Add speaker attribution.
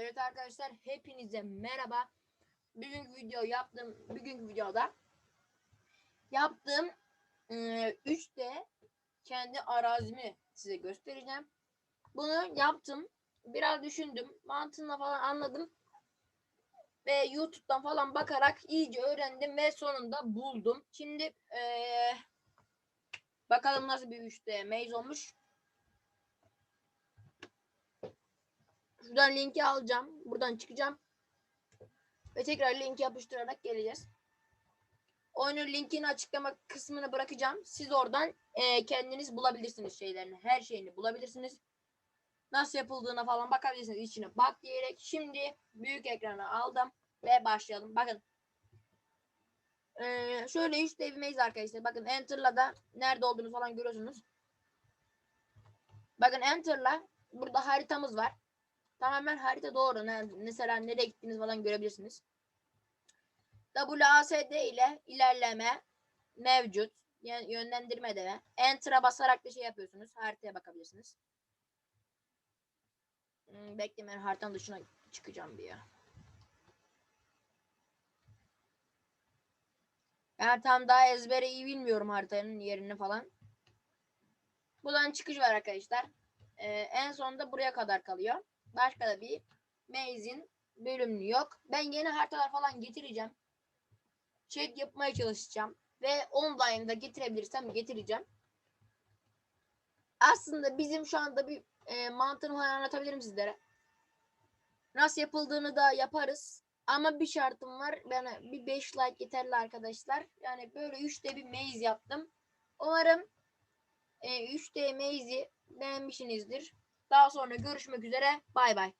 Speaker 1: Evet arkadaşlar hepinize merhaba. Bugünkü video yaptım. Bugünkü videoda yaptığım e, 3D kendi arazimi size göstereceğim. Bunu yaptım. Biraz düşündüm. Mantığını falan anladım. Ve YouTube'dan falan bakarak iyice öğrendim ve sonunda buldum. Şimdi e, bakalım nasıl bir 3D maze olmuş. Şuradan linki alacağım. Buradan çıkacağım. Ve tekrar linki yapıştırarak geleceğiz. Oyunun linkini açıklama kısmına bırakacağım. Siz oradan e, kendiniz bulabilirsiniz şeylerini. Her şeyini bulabilirsiniz. Nasıl yapıldığına falan bakabilirsiniz. İçine bak diyerek. Şimdi büyük ekrana aldım. Ve başlayalım. Bakın. Ee, şöyle üç devmeyiz arkadaşlar. Bakın Enter'la da nerede olduğunu falan görüyorsunuz. Bakın Enter'la burada haritamız var. Tamamen harita doğru. Ne, mesela nereye gittiğiniz falan görebilirsiniz. WASD ile ilerleme mevcut. Yani yönlendirme de. Enter'a basarak da şey yapıyorsunuz. Haritaya bakabilirsiniz. Hmm, bekleyin ben haritanın dışına çıkacağım bir ya. Yani tam daha ezbere iyi bilmiyorum haritanın yerini falan. Buradan çıkış var arkadaşlar. Ee, en sonunda buraya kadar kalıyor. Başka da bir Maze'in bölümü yok. Ben yeni haritalar falan getireceğim. Check yapmaya çalışacağım. Ve online'da getirebilirsem getireceğim. Aslında bizim şu anda bir e, mantığını falan anlatabilirim sizlere. Nasıl yapıldığını da yaparız. Ama bir şartım var. Yani bir 5 like yeterli arkadaşlar. Yani böyle 3'te bir maze yaptım. Umarım e, 3D maze'i beğenmişsinizdir. Daha sonra görüşmek üzere. Bay bay.